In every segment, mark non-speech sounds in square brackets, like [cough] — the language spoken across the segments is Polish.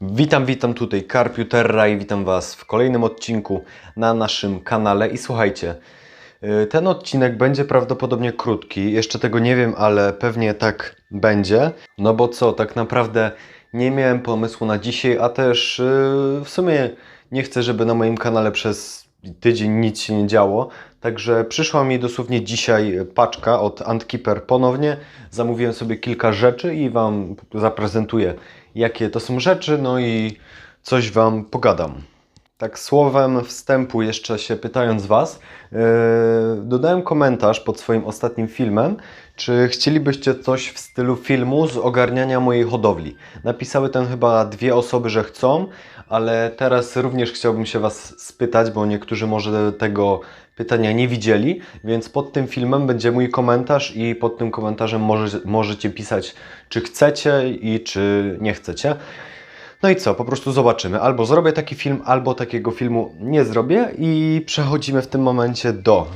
Witam, witam tutaj Karpiuterra i witam Was w kolejnym odcinku na naszym kanale. I słuchajcie, y, ten odcinek będzie prawdopodobnie krótki. Jeszcze tego nie wiem, ale pewnie tak będzie. No bo co, tak naprawdę nie miałem pomysłu na dzisiaj, a też y, w sumie nie chcę, żeby na moim kanale przez tydzień nic się nie działo. Także przyszła mi dosłownie dzisiaj paczka od Antkeeper ponownie. Zamówiłem sobie kilka rzeczy i Wam zaprezentuję, jakie to są rzeczy, no i coś Wam pogadam. Tak słowem wstępu jeszcze się pytając Was, yy, dodałem komentarz pod swoim ostatnim filmem, czy chcielibyście coś w stylu filmu z ogarniania mojej hodowli. Napisały tam chyba dwie osoby, że chcą, ale teraz również chciałbym się Was spytać, bo niektórzy może tego pytania nie widzieli, więc pod tym filmem będzie mój komentarz i pod tym komentarzem może, możecie pisać, czy chcecie i czy nie chcecie. No i co, po prostu zobaczymy. Albo zrobię taki film, albo takiego filmu nie zrobię i przechodzimy w tym momencie do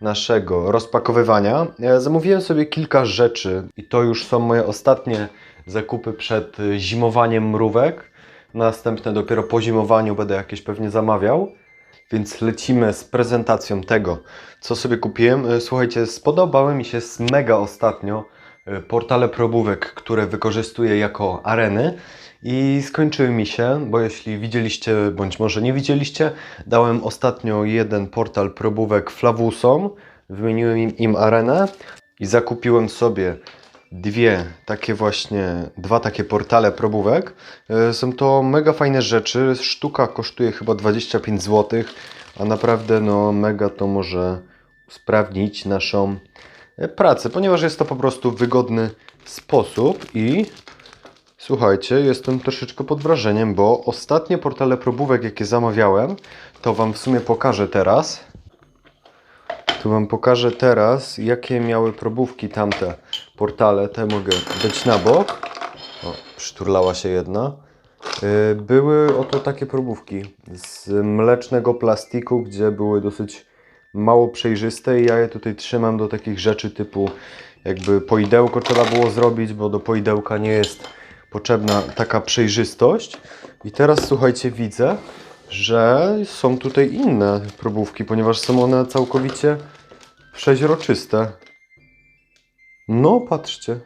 naszego rozpakowywania. Ja zamówiłem sobie kilka rzeczy i to już są moje ostatnie zakupy przed y, zimowaniem mrówek. Następne dopiero po zimowaniu będę jakieś pewnie zamawiał. Więc lecimy z prezentacją tego, co sobie kupiłem. Y, Słuchajcie, spodobały mi się mega ostatnio y, portale probówek, które wykorzystuję jako areny i skończyły mi się, bo jeśli widzieliście, bądź może nie widzieliście, dałem ostatnio jeden portal probówek Flawusom, wymieniłem im, im arenę i zakupiłem sobie dwie takie właśnie, dwa takie portale probówek. E, Są to mega fajne rzeczy, sztuka kosztuje chyba 25 zł, a naprawdę no mega to może usprawnić naszą e, pracę, ponieważ jest to po prostu wygodny sposób i Słuchajcie, jestem troszeczkę pod wrażeniem, bo ostatnie portale probówek, jakie zamawiałem, to Wam w sumie pokażę teraz. Tu Wam pokażę teraz, jakie miały probówki tamte portale. Te mogę dać na bok. O, przyturlała się jedna. Yy, Były oto takie probówki z mlecznego plastiku, gdzie były dosyć mało przejrzyste i ja je tutaj trzymam do takich rzeczy typu jakby poidełko trzeba było zrobić, bo do poidełka nie jest potrzebna taka przejrzystość. I teraz słuchajcie, widzę, że są tutaj inne probówki, ponieważ są one całkowicie przeźroczyste. No, patrzcie.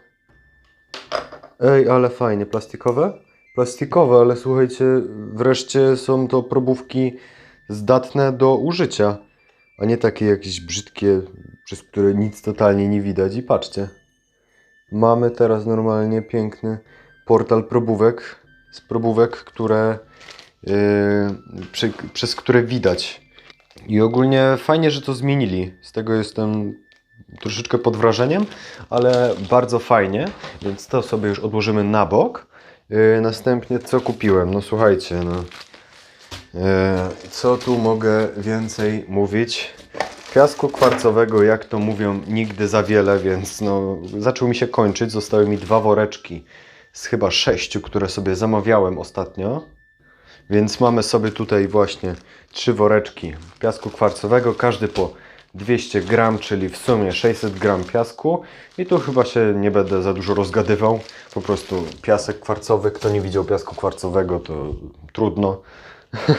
Ej, ale fajnie. Plastikowe? Plastikowe, ale słuchajcie, wreszcie są to probówki zdatne do użycia, a nie takie jakieś brzydkie, przez które nic totalnie nie widać. I patrzcie. Mamy teraz normalnie piękny portal probówek, z probówek, które, przy, przez które widać. I ogólnie fajnie, że to zmienili. Z tego jestem troszeczkę pod wrażeniem, ale bardzo fajnie, więc to sobie już odłożymy na bok. Yy, następnie co kupiłem? No słuchajcie, no. Yy, co tu mogę więcej mówić? Piasku kwarcowego, jak to mówią, nigdy za wiele, więc no, zaczął mi się kończyć. Zostały mi dwa woreczki z chyba sześciu, które sobie zamawiałem ostatnio. Więc mamy sobie tutaj właśnie trzy woreczki piasku kwarcowego, każdy po 200 gram, czyli w sumie 600 gram piasku. I tu chyba się nie będę za dużo rozgadywał. Po prostu piasek kwarcowy. Kto nie widział piasku kwarcowego, to trudno. [laughs]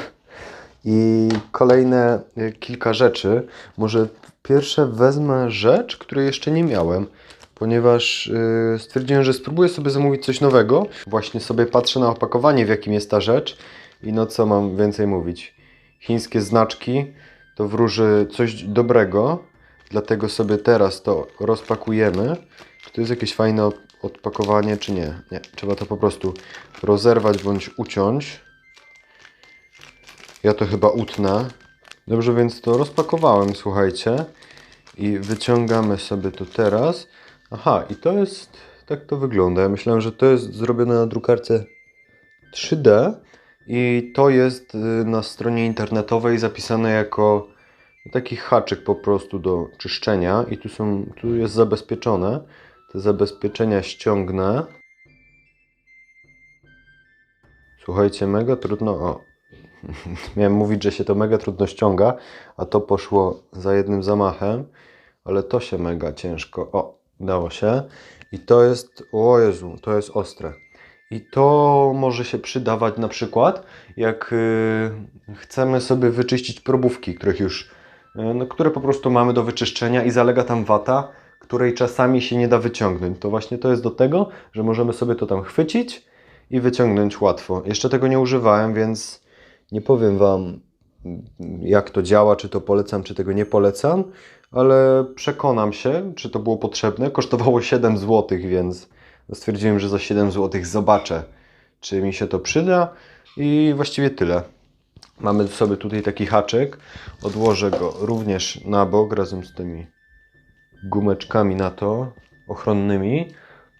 I kolejne y, kilka rzeczy. Może pierwsze wezmę rzecz, której jeszcze nie miałem, ponieważ y, stwierdziłem, że spróbuję sobie zamówić coś nowego. Właśnie sobie patrzę na opakowanie, w jakim jest ta rzecz. I no co mam więcej mówić? Chińskie znaczki to wróży coś dobrego, dlatego sobie teraz to rozpakujemy. Czy to jest jakieś fajne odpakowanie, czy nie? Nie, trzeba to po prostu rozerwać bądź uciąć. Ja to chyba utnę. Dobrze, więc to rozpakowałem, słuchajcie. I wyciągamy sobie to teraz. Aha, i to jest, tak to wygląda. Ja myślałem, że to jest zrobione na drukarce 3D. I to jest y, na stronie internetowej zapisane jako taki haczyk po prostu do czyszczenia. I tu są, tu jest zabezpieczone. Te zabezpieczenia ściągnę. Słuchajcie, mega trudno. O, [laughs] Miałem mówić, że się to mega trudno ściąga, a to poszło za jednym zamachem, ale to się mega ciężko. O, dało się. I to jest, o Jezu, to jest ostre. I to może się przydawać na przykład, jak y, chcemy sobie wyczyścić probówki, których już, y, no, które po prostu mamy do wyczyszczenia i zalega tam wata, której czasami się nie da wyciągnąć. To właśnie to jest do tego, że możemy sobie to tam chwycić i wyciągnąć łatwo. Jeszcze tego nie używałem, więc nie powiem Wam, jak to działa, czy to polecam, czy tego nie polecam, ale przekonam się, czy to było potrzebne. Kosztowało 7 zł, więc stwierdziłem, że za 7 zł zobaczę, czy mi się to przyda i właściwie tyle. Mamy sobie tutaj taki haczyk. Odłożę go również na bok razem z tymi gumeczkami na to, ochronnymi.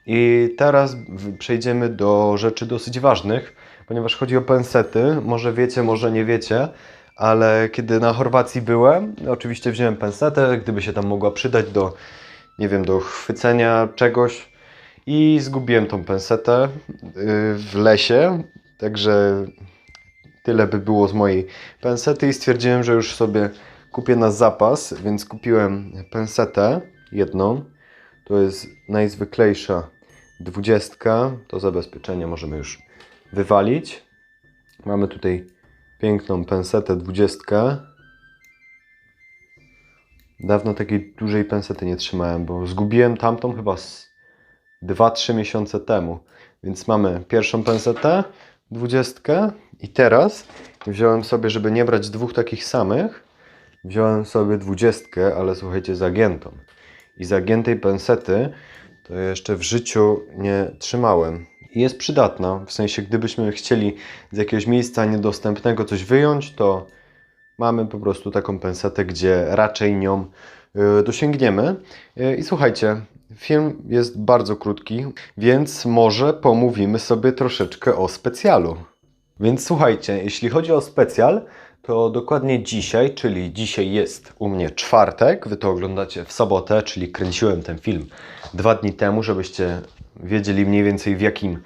I teraz przejdziemy do rzeczy dosyć ważnych, ponieważ chodzi o pensety. Może wiecie, może nie wiecie, ale kiedy na Chorwacji byłem, oczywiście wziąłem pensetę, gdyby się tam mogła przydać do, nie wiem, do chwycenia czegoś. I zgubiłem tą pensetę yy, w lesie, także tyle by było z mojej pensety i stwierdziłem, że już sobie kupię na zapas, więc kupiłem pensetę jedną. To jest najzwyklejsza dwudziestka. To zabezpieczenie możemy już wywalić. Mamy tutaj piękną pensetę dwudziestkę. Dawno takiej dużej pensety nie trzymałem, bo zgubiłem tamtą chyba z 2-3 miesiące temu. Więc mamy pierwszą pensetę, dwudziestkę i teraz wziąłem sobie, żeby nie brać dwóch takich samych, wziąłem sobie dwudziestkę, ale słuchajcie, zagiętą. I zagiętej pensety to jeszcze w życiu nie trzymałem. I jest przydatna, w sensie gdybyśmy chcieli z jakiegoś miejsca niedostępnego coś wyjąć, to mamy po prostu taką pensetę, gdzie raczej nią dosięgniemy. Y, I słuchajcie, film jest bardzo krótki, więc może pomówimy sobie troszeczkę o specjalu. Więc słuchajcie, jeśli chodzi o specjal, to dokładnie dzisiaj, czyli dzisiaj jest u mnie czwartek, wy to oglądacie w sobotę, czyli kręciłem ten film dwa dni temu, żebyście wiedzieli mniej więcej w jakim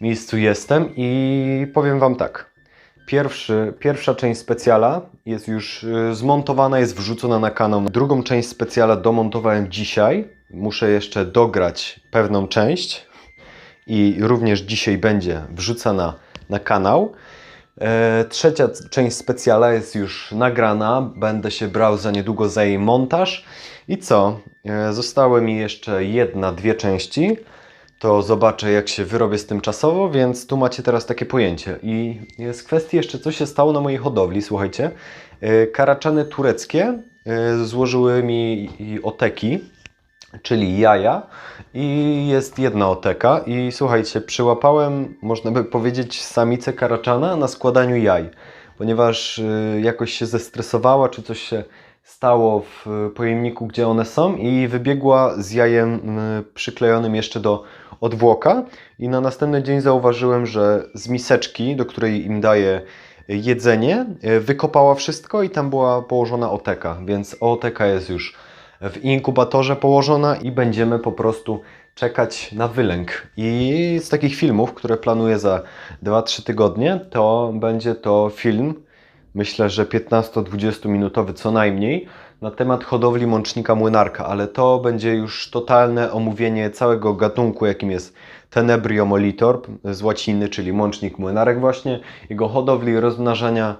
miejscu jestem i powiem Wam tak. Pierwszy, pierwsza część specjala jest już y, zmontowana, jest wrzucona na kanał. Drugą część specjala domontowałem dzisiaj. Muszę jeszcze dograć pewną część i również dzisiaj będzie wrzucana na kanał. E, trzecia część specjala jest już nagrana. Będę się brał za niedługo za jej montaż. I co? E, zostały mi jeszcze jedna, dwie części. To zobaczę, jak się wyrobię z tym czasowo, więc tu macie teraz takie pojęcie. I jest kwestia jeszcze, co się stało na mojej hodowli. Słuchajcie, e, karaczany tureckie e, złożyły mi oteki, czyli jaja i jest jedna oteka i słuchajcie, przyłapałem, można by powiedzieć, samicę karaczana na składaniu jaj, ponieważ y, jakoś się zestresowała, czy coś się stało w pojemniku, gdzie one są i wybiegła z jajem przyklejonym jeszcze do odwłoka i na następny dzień zauważyłem, że z miseczki, do której im daję jedzenie, wykopała wszystko i tam była położona oteka, więc oteka jest już w inkubatorze położona i będziemy po prostu czekać na wylęk. I z takich filmów, które planuję za 2-3 tygodnie, to będzie to film, myślę, że 15-20 minutowy co najmniej, na temat hodowli mącznika młynarka, ale to będzie już totalne omówienie całego gatunku, jakim jest Tenebrio molitor z łaciny, czyli mącznik młynarek właśnie, jego hodowli rozmnażania.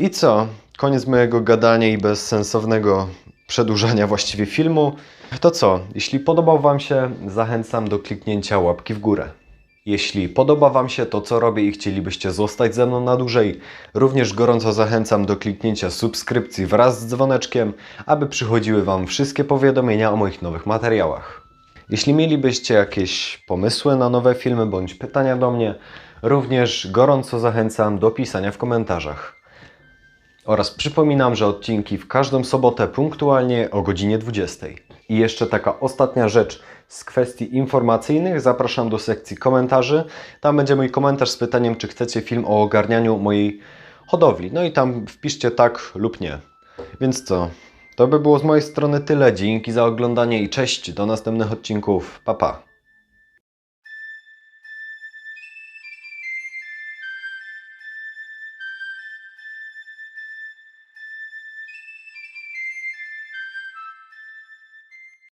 I co? Koniec mojego gadania i bezsensownego przedłużania właściwie filmu. To co? Jeśli podobał Wam się, zachęcam do kliknięcia łapki w górę. Jeśli podoba Wam się to, co robię i chcielibyście zostać ze mną na dłużej, również gorąco zachęcam do kliknięcia subskrypcji wraz z dzwoneczkiem, aby przychodziły Wam wszystkie powiadomienia o moich nowych materiałach. Jeśli mielibyście jakieś pomysły na nowe filmy bądź pytania do mnie, również gorąco zachęcam do pisania w komentarzach. Oraz przypominam, że odcinki w każdą sobotę punktualnie o godzinie 20. I jeszcze taka ostatnia rzecz z kwestii informacyjnych. Zapraszam do sekcji komentarzy. Tam będzie mój komentarz z pytaniem, czy chcecie film o ogarnianiu mojej hodowli. No i tam wpiszcie tak lub nie. Więc co? To by było z mojej strony tyle. Dzięki za oglądanie i cześć. Do następnych odcinków. Pa pa.